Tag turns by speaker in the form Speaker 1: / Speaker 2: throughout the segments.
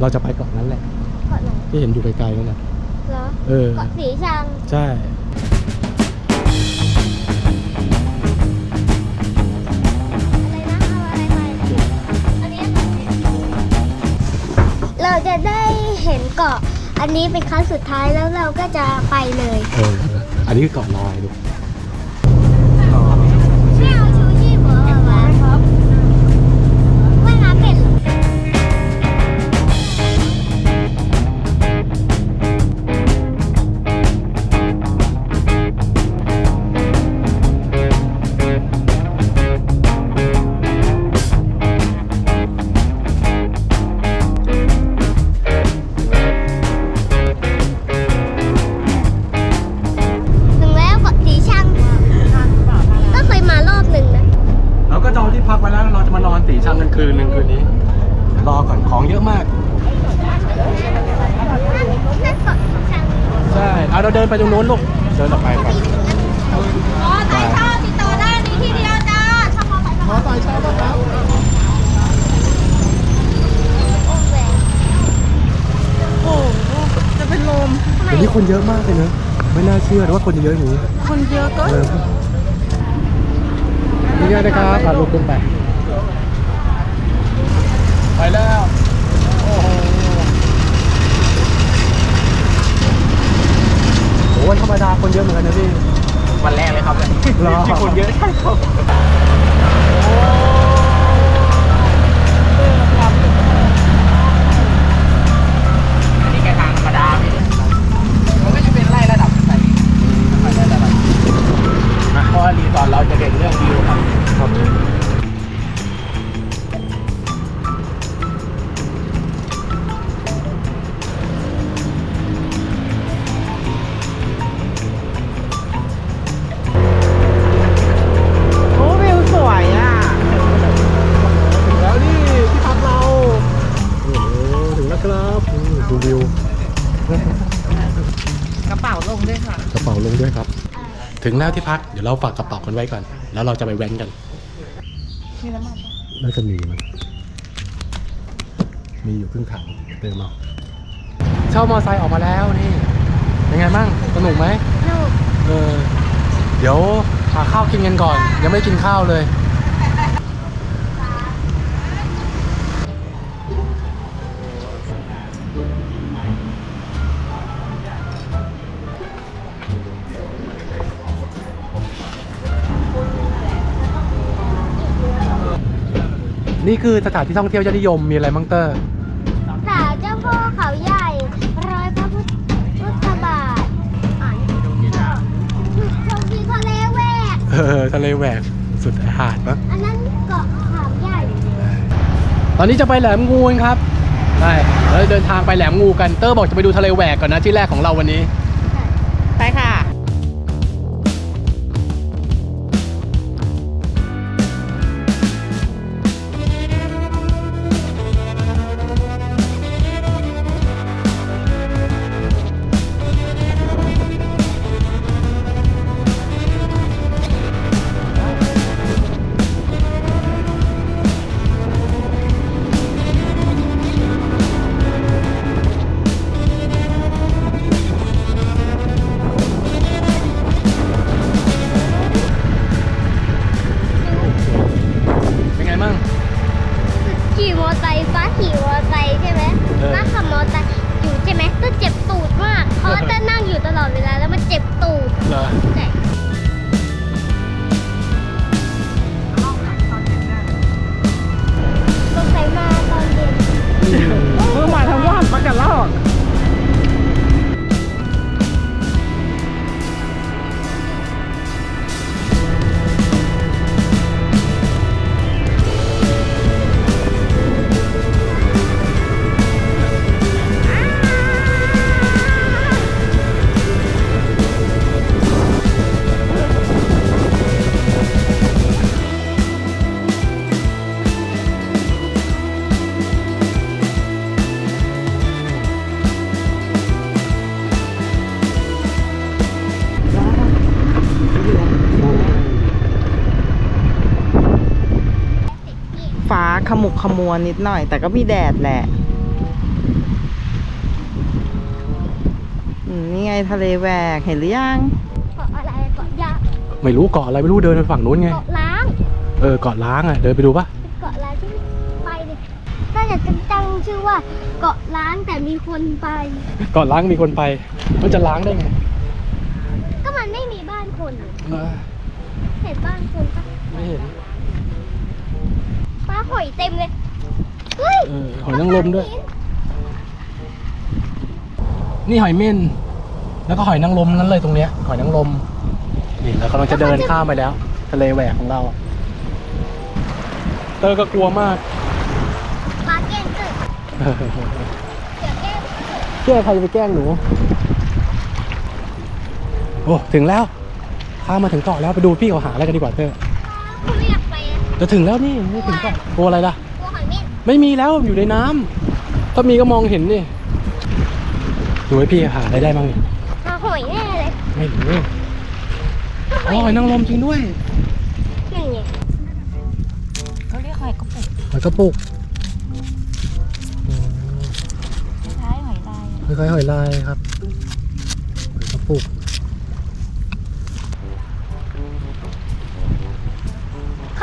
Speaker 1: เราจะไปเกาะนั้นแหละ
Speaker 2: เกาะไหน
Speaker 1: ที่เห็นอยู่ไกลๆนั่นนะ
Speaker 2: เหรอ
Speaker 1: เออ
Speaker 2: เกาะสีชัง
Speaker 1: ใช่
Speaker 2: อะไรนะเอาอะไรไปอันนี้เราจะได้เห็นเกาะ อันนี้เป็นครั้งสุดท้ายแล้วเราก็จะไปเลย
Speaker 1: เออ อันนี้คือเกาะลอยลู
Speaker 2: ไป
Speaker 1: ตรงโน้นลูกเดินออกไปก่อน
Speaker 2: อ๋อไต่ชอบติดต่อได้มีที่เดียวจ้าชอบมอไซค์
Speaker 1: มอไซค์เช่าป่ะครับ
Speaker 2: โอ้แหวน
Speaker 3: โอ้โหจะเป็นลม
Speaker 1: เดี๋ยวนี้คนเยอะมากเลยเนอะไม่น่าเชื่อว่าคนจะเยอะอย่างนี้
Speaker 3: คนเยอะก็
Speaker 1: เออนี่ไงนะครับพาลูกขึ้นไป ไปแล้ว โอ้โหโห วันธรรมดาคนเยอะเหมือนกันนะพี่
Speaker 4: วันแรกเลยครับ
Speaker 1: รอ
Speaker 4: ที่คนเยอะใช่ครับอันนี้แค่ทางธรรมดาพี่มันก็จะเป็นไล่ระดับใส่ไล่ระดับเพราะว่ารีสอร์ทเราจะเด่นเรื่องวิวครับ
Speaker 1: ถึงแล้วที่พักเดี๋
Speaker 3: ย
Speaker 1: วเราฝากกระเป๋ากันไว้ก่อน แล้วเราจะไปแว้นกัน
Speaker 3: มีน้ำมัน
Speaker 1: น่าจะมีมันมีอยู่ครึ่งถังเติมเอาเช่ามอไซค์ออกมาแล้วนี่เป็นไงบ้างสนุกไหม
Speaker 2: หนู
Speaker 1: เออเดี๋ยวหาข้าวกินกันก่อน ยังไม่ได้กินข้าวเลย นี่คือสถานที่ท่องเที่ยวยอดนิยมมีอะไรบ้างเตอร์
Speaker 2: ศาลเจ้าพ่อเขาใหญ่รอยพระพุทธบาทอ่านชมวิวทะเลแหวก
Speaker 1: เออทะเลแหวกสุดหาดปะ
Speaker 2: อันนั้นเกาะขามใหญ่
Speaker 1: ตอนนี้จะไปแหลมงูกันครับได้เราจะเดินทางไปแหลมงูกันเตอร์บอกจะไปดูทะเลแหวกก่อนนะที่แรกของเราวันนี้
Speaker 3: ไปค่ะ
Speaker 2: ขมุก
Speaker 3: ขมัวนิดหน่อย แต่ก็มีแดดแหละอืมนี่ไงทะเลแหวกเห็นหรือยัง
Speaker 2: เกาะอะไรเกาะยา
Speaker 1: ไม่รู้เกาะอะไรไม่รู้เดินไปฝั่งนู้นไง
Speaker 2: เกาะล้าง
Speaker 1: เออเกาะล้างอะเดินไปดูปะ
Speaker 2: เกาะล้างที่ไปดิน่าจะตั้งชื่อว่าเกาะล้างแต่มีคนไป
Speaker 1: เกาะล้างมีคนไป มันจะล้างได้ไง
Speaker 2: ก็มันไม่มีบ้านคนนี่
Speaker 1: เออ
Speaker 2: เห็นบ้านคนปะ
Speaker 1: ไม่เห็น
Speaker 2: ปลาหอยเต็มเลย เฮ้ย
Speaker 1: เออหอยนางรมด้วย นี่หอยเม่นแล้วก็หอยนางรมนั้นเลยตรงเนี้ย หอยนางรมนี่เรากำลังจะเดินข้ามไปแล้ว ทะเลแหวกของเรา เตอร์ก็กลัวมาก
Speaker 2: ปลาแก้งเกิดเดี๋ยวแก้งเกิด
Speaker 1: เชื่อใครจะไปแกล้งหนู โอ้ ถึงแล้ว ข้ามมาถึงเกาะแล้วไปดูพี่เขาหาอะไรกันดีกว่าเตอร์ จะถึงแล้วนี่นี่ถึงเกาะกลัวอะไรล่ะ
Speaker 2: กลัวหอยเม่น
Speaker 1: ไม่มีแล้วอยู่ในน้ำถ้ามีก็มองเห็นนี่ดูให้พี่หาอะไรได้บ้างนี่
Speaker 2: ปลาหอยแน่เลย
Speaker 1: ไม่รู้อ๋อหอยนางรมจริงด้วย
Speaker 2: นั่นไง
Speaker 3: เขาเรียกหอยกระปุก
Speaker 1: หอยกระปุก
Speaker 3: คล้ายหอยลาย
Speaker 1: คล้ายๆหอยลายครับหอยกระปุก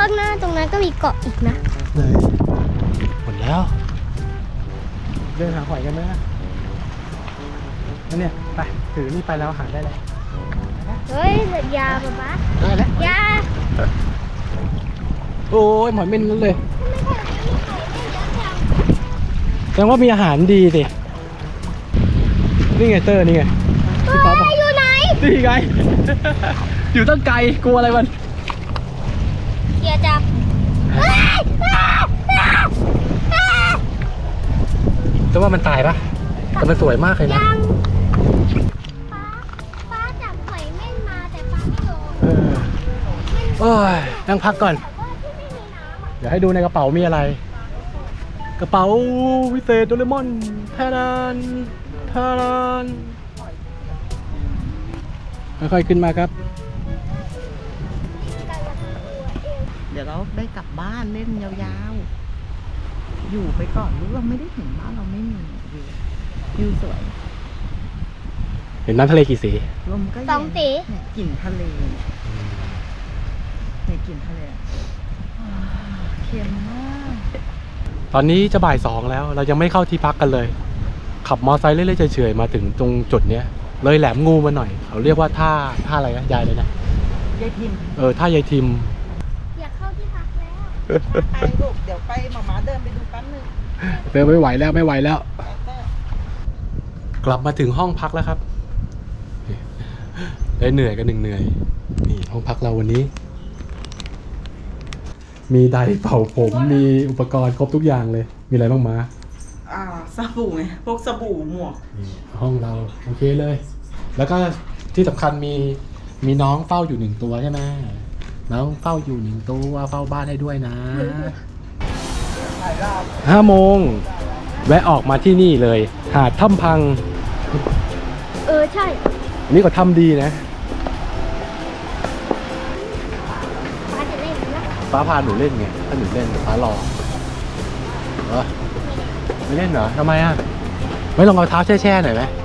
Speaker 2: ข้างหน้าตรงนั้นก็มีเกาะอีกนะ
Speaker 1: ไหนหมดแล้ว เดินหาหอยกันไหมล่ะนั่นเนี่ยไปถือนี่ไปแล้วหาได้แล้ว
Speaker 2: เฮ้ยเสยาป๊าป๊า
Speaker 1: ได้แล้ว
Speaker 2: ยา
Speaker 1: โอ้ยหมอยเม่นนั่นเลย
Speaker 2: ทำไมแถวนี้มีหอยเม่นเยอะจัง
Speaker 1: แสดงว่ามีอาหารดีสินี่ไงเตอร์นี่ไงพี่ป๊อปบอก
Speaker 2: เฮ้ยอยู่ไหน
Speaker 1: นี่ไง อยู่ตั้งไกลกลัวอะไรมัน
Speaker 2: เกียร์ จับเฮ้ยอ้าวอ้าวอ้าว
Speaker 1: แต่ว่ามันตายปะแต่มันสวยมากเลยนะ
Speaker 2: ยังป้าป้าจับหอยเม่นมาแต่ป้าไม่โดน
Speaker 1: เออโอ้ยนั่งพักก่อน
Speaker 2: แต่ว่าที่ไม่มีน้ำอะ
Speaker 1: เดี๋ยวให้ดูในกระเป๋ามีอะไร กระเป๋าวิเศษโดเรมอนแทนานแทนานค่อยๆขึ้นมาครับ
Speaker 2: เอง
Speaker 3: เดี๋ยวเราได้กลับบ้านเล่นยาวๆ อยู่ไปก่อนรู้เราไม่ได้เห็นบ้านเราไม่มีวิววิวสวย
Speaker 1: เห็นน้ำทะเลกี่สี
Speaker 3: ลมก็เย็น
Speaker 2: สองสี
Speaker 3: เนี่ยกลิ่นทะเลเนี่ยกลิ่นทะเลอ่าเค็มมาก
Speaker 1: ตอนนี้จะบ่ายสองแล้ว เรายังไม่เข้าที่พักกันเลย ขับมอไซค์เรื่อยๆเฉยๆมาถึงตรงจุดเนี้ย เลยแหลมงูมาหน่อย เขาเรียกว่าท่าท่าอะไรนะยายเลยนะ
Speaker 3: ยายพิมพ์
Speaker 1: เออท่ายายทิม
Speaker 2: อยากเข้าที่พักแล้ว
Speaker 3: ไปลูกเดี๋ยวไปหมามาเดินไปดูแป๊บนึง
Speaker 1: เดินไม่ไหวแล้วไม่ไหวแล้ว
Speaker 3: เตอร์
Speaker 1: กลับมาถึงห้องพักแล้วครับ ได้เหนื่อยกันหนึ่งเหนื่อย นี่ห้องพักเราวันนี้ มีไดร์เป่าผม มีอุปกรณ์ครบทุกอย่างเลย มีอะไรบ้างมา
Speaker 3: อ่าสบู่ไงพวกสบู่หมวก
Speaker 1: นี่ห้องเราโอเคเลย แล้วก็ที่สำคัญมีมีน้องเฝ้าอยู่หนึ่งตัวใช่ไหม น้องเฝ้าอยู่หนึ่งตัวเฝ้าบ้านให้ด้วยนะห้าโมง แวะออกมาที่นี่เลย หาดถ้ำพัง
Speaker 2: เออใช่
Speaker 1: อันนี้ก็ทำดีนะ
Speaker 2: ป้าจะเล่นนะ
Speaker 1: ฟ้าพาหนูเล่นไง ถ้าหนูเล่นฟ้ารอเหรอไม่เล่นเหรอทำไมอะไม่ลองเอาเท้าแช่ๆหน่อยไหม
Speaker 2: ไม่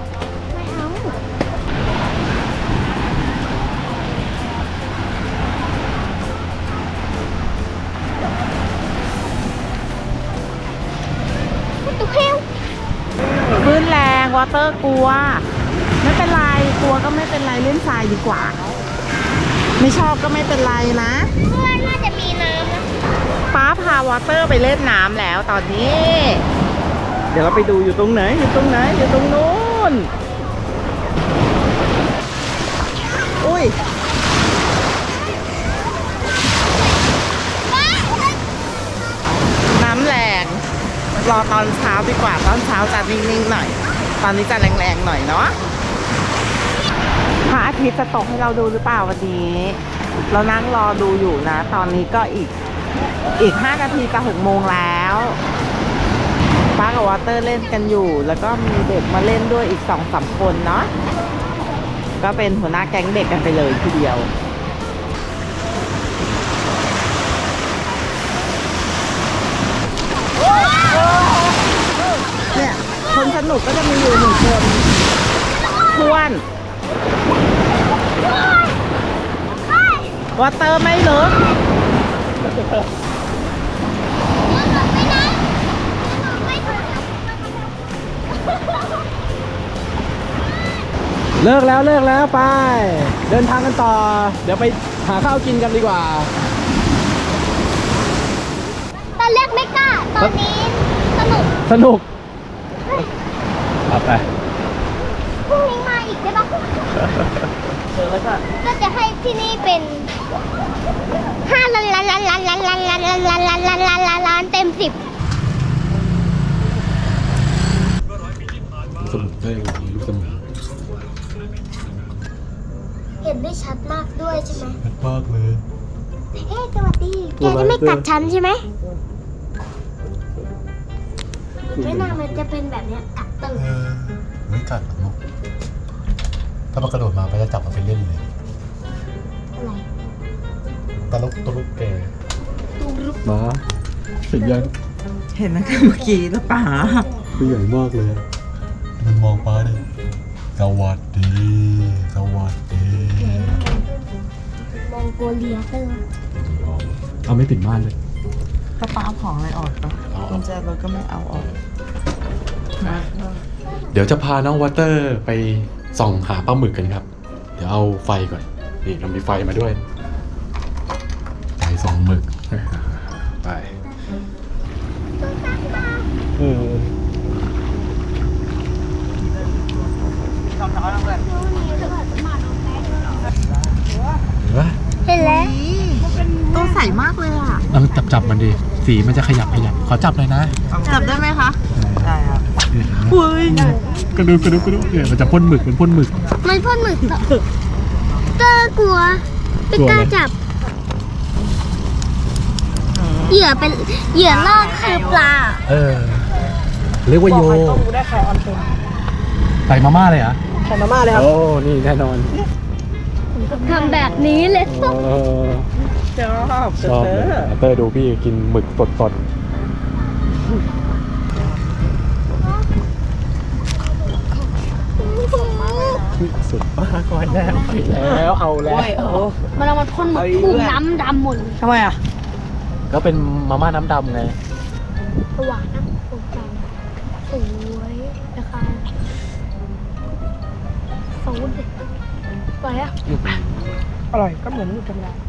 Speaker 3: วอเตอร์กลัว ไม่เป็นไรกลัวก็ไม่เป็นไรเล่นทรายดีกว่า ไม่ชอบก็ไม่เป็นไรนะ
Speaker 2: เพื่อนน่าจะมีน้ำนะ
Speaker 3: ป้าพาวอเตอร์ไปเล่นน้ำแล้วตอนนี้ เดี๋ยวเราไปดูอยู่ตรงไหน อยู่ตรงไหนอยู่ตรงนู้นอุ้ยน้ำแรงรอตอนเช้าดีกว่าตอนเช้าจะนิ่งๆหน่อย ตอนนี้จะแรงๆหน่อยเนาะพระอาทิตย์จะตกให้เราดูหรือเปล่าวันนี้ เรานั่งรอดูอยู่นะ ตอนนี้ก็อีกอีก5นาทีจะ6โมงแล้วป้ากับวอเตอร์เล่นกันอยู่ แล้วก็มีเด็กมาเล่นด้วยอีก2องสามคนเนาะก็เป็นหัวหน้าแก๊งเด็กกันไปเลยทีเดียว เนี่ยนุกก็จะมีอยู่หนึ่งคนทวนวอเตอร์ไม่ลึก
Speaker 1: เลิกแล้วเลิกแล้วไป เดินทางกันต่อ เดี๋ยวไปหาข้าวกินกันดีกว่า
Speaker 2: ตอนแรกไม่กล้า ตอนนี้สนุก
Speaker 1: สนุก เอาไป
Speaker 2: พรุ่งนี้มาอีกได้ปะก็จะให้ที่นี่เป็นห้าล้านล้านล้านล้านล้านล้านล้านล้านล้านล้านล้านล้านล้านล้านเต็มสิบ
Speaker 1: สมุดได้ลูกสมุด
Speaker 2: เห็นได้ชัดมากด้วยใช่ไหม
Speaker 1: มากเลย
Speaker 2: เฮ้ยสวัสดี
Speaker 1: ตั
Speaker 2: แก
Speaker 1: วอะไร
Speaker 2: จะไม่กัดฉันใช่ไหม ไม่น่ามันจะเป็นแบบเนี้ยกัดตึง
Speaker 1: เออไม่กัดหรอกลูกถ้ามันกระโดดมาไปจะจับมันไปเล่นเลย
Speaker 2: อะไร
Speaker 1: ตลกตลกแกมาเห็นยัง
Speaker 3: เห็นนะคะเมื่อกี้แล้วป่า
Speaker 1: ตัวใหญ่มากเลยมันมองป้าดิสวัสดี สวัสดี
Speaker 2: มองโกเลียเตอร์
Speaker 1: เอาไม่ปิดม่านเลย
Speaker 3: ก็ป้าเอาของอะไรออกปะ
Speaker 1: เอา
Speaker 3: กุญแจรถก็ไม่เอาออก
Speaker 1: เดี๋ยวจะพาน้องวอเตอร์ไปส่องหาปลาหมึกกันครับ เดี๋ยวเอาไฟก่อน นี่เรามีไฟมาด้วย ไฟส่องหมึก ไปเออเห็นปะ
Speaker 2: เห็นแล้ว
Speaker 3: ตัวใสมากเลยอะ
Speaker 1: เราจับจับมันดิ สีมันจะขยับขยับขอจับเลยนะ
Speaker 3: จับได้ไหมคะได้ครับอุ้ย
Speaker 1: กระดูกกระดูกกระดูกเนี่ยมันจะพ่นหมึกเป็นพ่นหมึก
Speaker 2: มันพ่นหมึกต่อเตอร์กลัวไม่
Speaker 1: กลัว
Speaker 2: ก
Speaker 1: ไหม
Speaker 2: ล้าจับ เหยื่อเป็นเหยื่อล่อคือปลา
Speaker 1: เออ เรียกว่าโย
Speaker 3: ต้องรู้ได้ใครออนเทน
Speaker 1: ใส่มาม่าเลยเหรอ
Speaker 3: ใครมาม่าเลยครับ
Speaker 1: โอ้ นี่แน่นอน
Speaker 2: ทำแบบนี้เลย
Speaker 1: เออ
Speaker 3: ชอบ
Speaker 1: ชอบเลยเตอร์ดูพี่กินหมึกสดสดสุดป้าก่อนแล้วไปแล้วเอาแล้ว
Speaker 2: มันเอามาพ่นหมึกปุ่มน้ำดำหมดเลย
Speaker 3: ทำไมอะ
Speaker 1: ก็เป็นมาม่าน้ำดำไง
Speaker 2: หวานนะสวยจังสวยนะคะสวยดิสวยอะ
Speaker 3: อร่อยก็เหมือนหมึกธรรมดา
Speaker 2: อยาก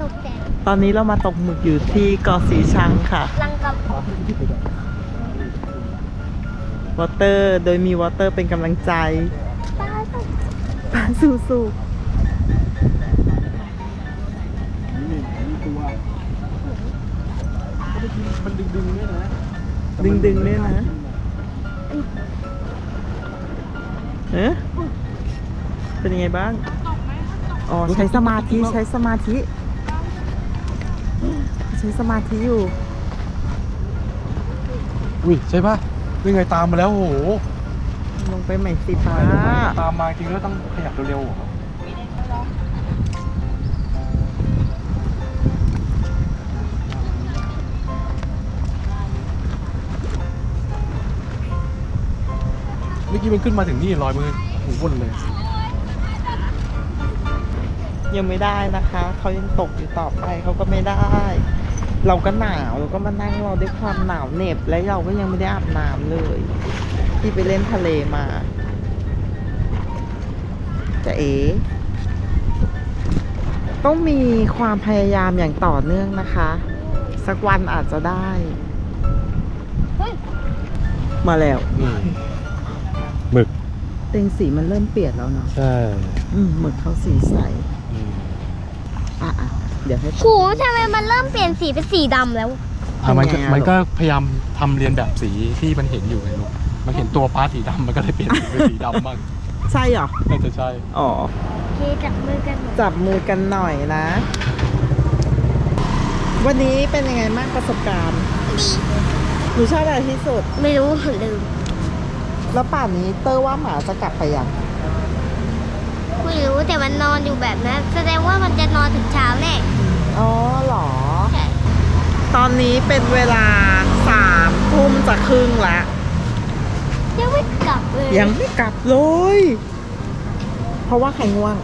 Speaker 2: ตกแต่ง
Speaker 3: ตอนนี้เรามาตกหมึกอยู่ที่เกาะสีชังค่ะ
Speaker 2: รังกับ
Speaker 3: วอเตอร์โดยมีวอเตอร์เป็นกำลังใจ
Speaker 2: ตาตก
Speaker 3: ปาสู้สู้
Speaker 1: มันดึงดึงด้วยนะ
Speaker 3: ดึงดึงๆเนี่ยนะเอ๊ะเป็นยังไงบ้าง อ๋อ ใช้สมาธิใช้สมาธิ ใช้สมาธิอยู่
Speaker 1: อุ้ยใช่ป่ะนี่ไงตามมาแล้วโอ้โห
Speaker 3: ลงไปใหม่สิป้า
Speaker 1: ตามมาจริงแล้วต้องขยับเร็วๆเหรอเมื่อกี้มันขึ้นมาถึงนี่ลอยมือหูวนเลย
Speaker 3: ยังไม่ได้นะคะ เขายังตกอยู่ต่อไปเขาก็ไม่ได้ เราก็หนาวเราก็มานั่งรอด้วยความหนาวเหน็บและเราก็ยังไม่ได้อาบน้ำเลย ที่ไปเล่นทะเลมาจะเอ๋ต้องมีความพยายามอย่างต่อเนื่องนะคะ สักวันอาจจะได้ มาแล้ว
Speaker 1: หมึก
Speaker 3: เต็งสีมันเริ่มเปลี่ยนแล้วเนาะ
Speaker 1: ใช่
Speaker 3: อืมหมึกเขาสีใสอะอะเดี๋ยวให้
Speaker 2: หูทำไมมันเริ่มเปลี่ยนสีเป็นสีดำแล้ว
Speaker 1: อะมันก็
Speaker 3: ทำไงอะ
Speaker 1: มันก็พยายามทำเรียนแบบสีที่มันเห็นอยู่ไงลูก มันเห็นตัวป้าสีดำมันก็เลยเปลี่ยนสีเป็นสีดำบ้าง
Speaker 3: ใช่เหรอ
Speaker 1: น่าจะใช่
Speaker 3: อ๋อ
Speaker 2: โอเคจับมือกันหน่อย
Speaker 3: จับมือกันหน่อยนะ วันนี้เป็นยังไงบ้างประสบการณ์ หนูชอบอะไรที่สุด
Speaker 2: ไม่รู้ลืม
Speaker 3: แล้วป่านนี้เตอร์ว่าหมาจะกลับไปยัง
Speaker 2: ไม่รู้แต่มันนอนอยู่แบบนั้น แสดงว่ามันจะนอนถึงเช้าแน่
Speaker 3: อ๋อเหรอ
Speaker 2: ใช่
Speaker 3: ตอนนี้เป็นเวลาสามทุ่มจะครึ่งละ
Speaker 2: ยังไม่กลับเลย
Speaker 3: ยังไม่กลับเลย เพราะว่าใครง่วง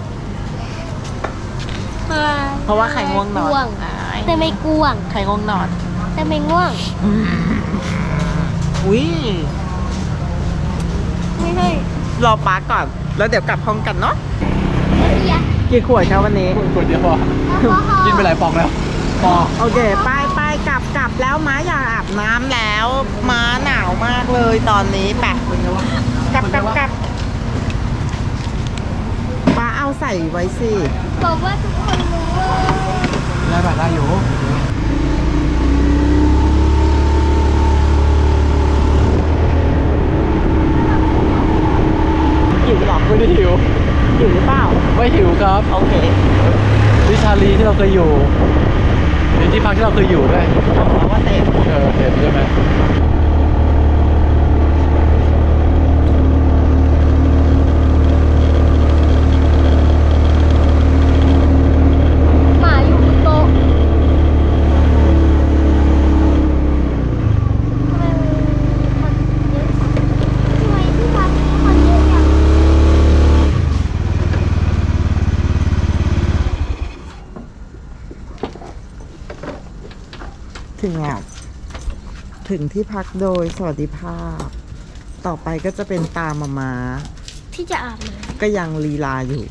Speaker 3: เพราะว่าใครง่วงนอน
Speaker 2: ง่วงแต่ไม่กวง
Speaker 3: ใครง่วงนอน
Speaker 2: แต่ไม่ง่วง
Speaker 3: อุ้ย
Speaker 2: ไม่ใช่
Speaker 3: รอป้าก่อน แล้วเดี๋ยวกลับห้องกันเนาะ
Speaker 2: เมื่อ กี้อะ
Speaker 3: กี่ขวดครับวันนี้
Speaker 1: คนเดียวพอ
Speaker 2: แอลกอฮอล์
Speaker 1: กินไปหลายฟองแล้วพอ
Speaker 3: โอเคไปไปกลับกลับแล้วม้าอยากอาบน้ำแล้ว ม้าหนาวมากเลยตอนนี้ไปกลับกลับกลับป้าเอาใส่ไว้สิ
Speaker 2: บอกว่าทุกคนรู้ว่า
Speaker 1: ได้แบบได้อยู่
Speaker 3: หิวหรอ
Speaker 1: ไม่ได้หิว
Speaker 3: หิวหรือเปล่า
Speaker 1: ไม่หิวครับ
Speaker 3: โอเค
Speaker 1: วิชาลีที่เราเคยอยู่ในที่พักที่เราเคยอยู่ด้วย
Speaker 3: เพราะว่าเต็ม
Speaker 1: เออเห็นใช่ไหม
Speaker 2: หมาอยู่บนโต๊ะทำไมคนเยอะจังทำไมที่พักนี้คนเยอะจัง
Speaker 3: ถึงแล้วถึงที่พักโดยสวัสดิภาพ ต่อไปก็จะเป็นตามมามา
Speaker 2: ที่จะอาบน้
Speaker 3: ก็ยังลีลาอยู่